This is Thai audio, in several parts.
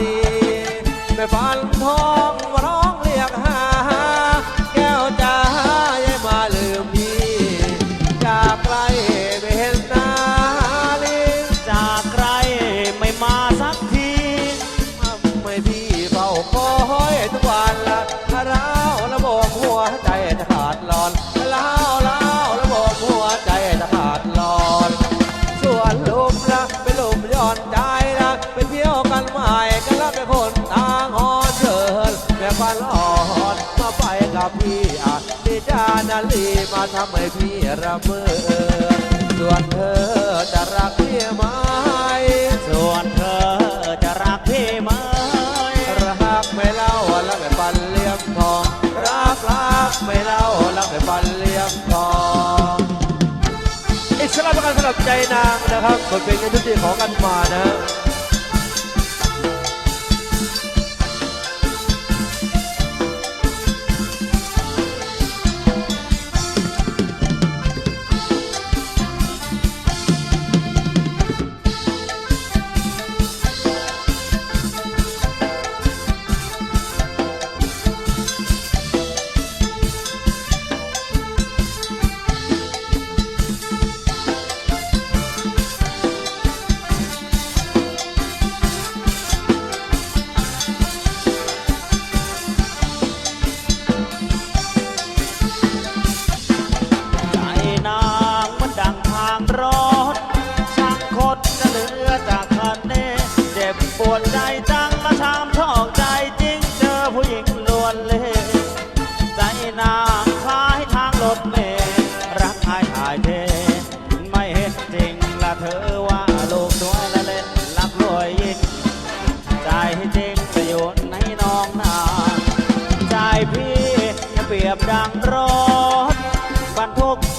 ดีไปฟันทองร้อง มาทำให้พี่ระเบิดส่วนเธอจะรักพี่ไหมส่วนเธอจะรักพี่ไหมรักไม่เล่ารักแต่ฟันเลี้ยงทองรักรักไม่เล่ารักแต่ฟันเลี้ยงทองอิกสำหรักันสำหรับใจนางนะครับบทเพลงในทุดที่ของกันมานะ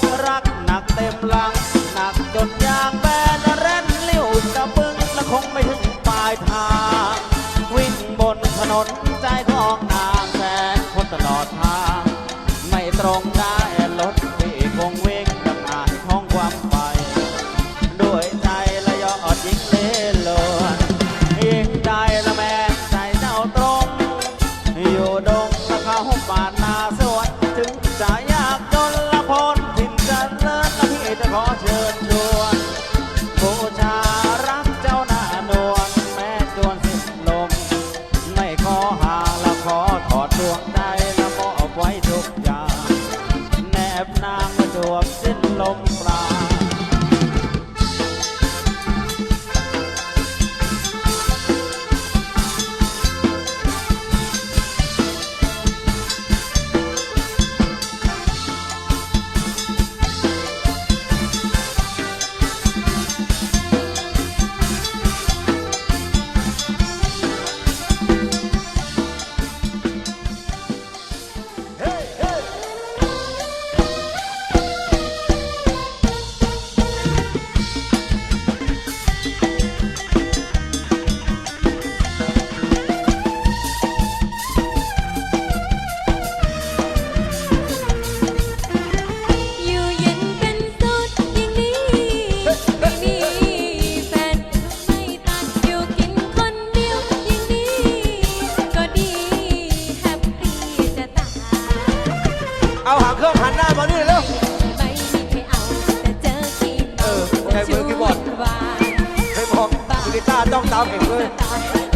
กรักหนักเต็มหลัง ทุกอย่าง แนบนางมาดวงสิ้นลมาต้องตามเก่งเลย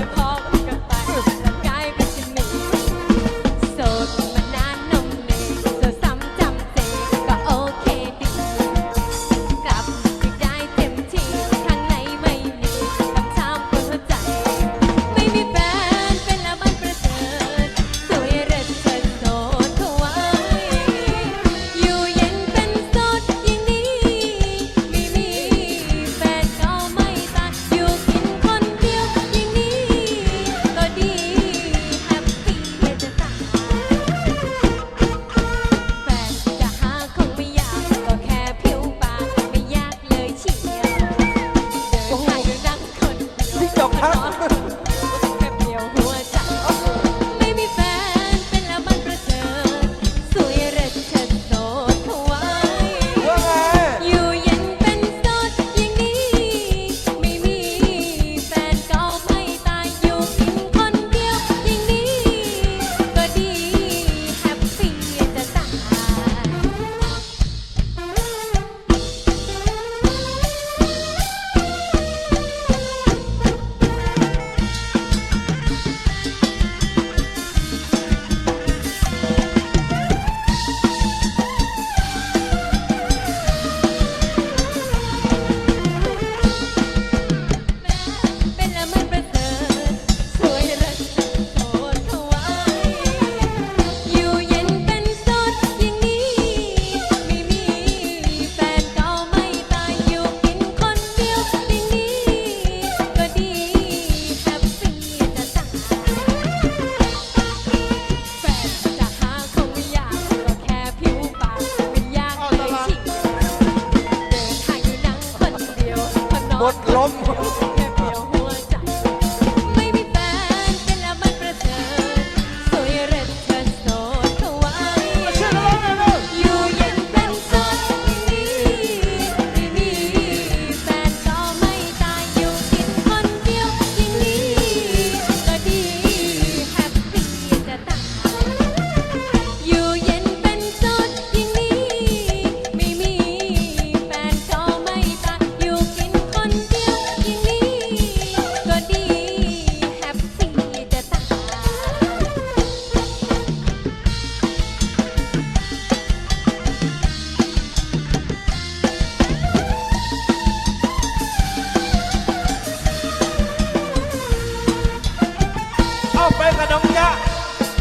เอาไปกระนองยะ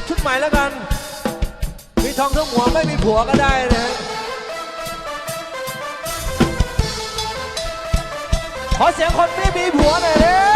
ชุดใหม่แล้วกัน มีทองทั้งหัวไม่มีผัวก็ได้นะขอเสียงคนไม่มีผัวหน่อยเร็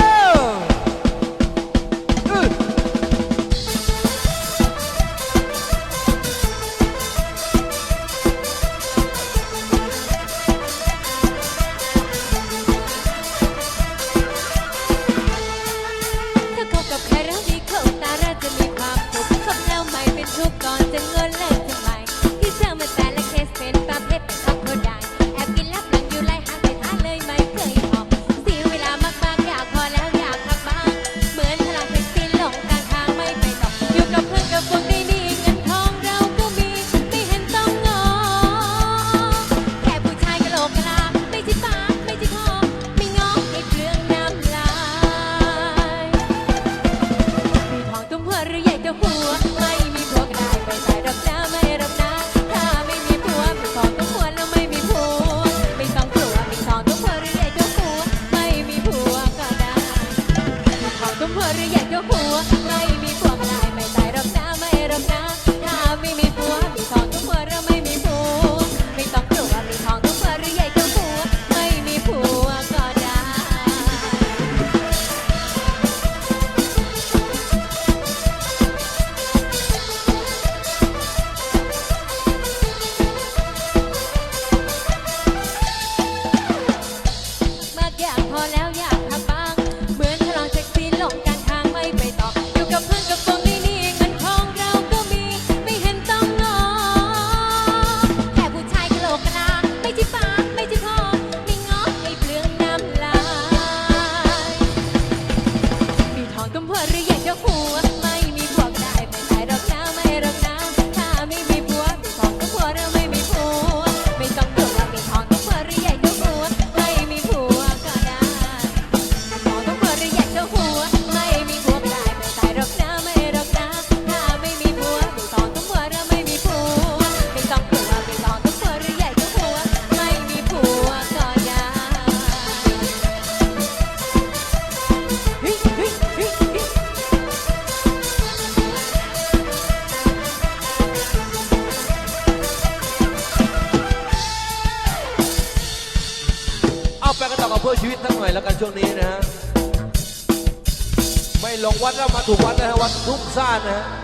สักหน่อยแล้วกันช่วงนี้นะฮะไม่ลงวัดแล้วมาถูกวัดนะฮะวัดทุกซ่านนะฮะ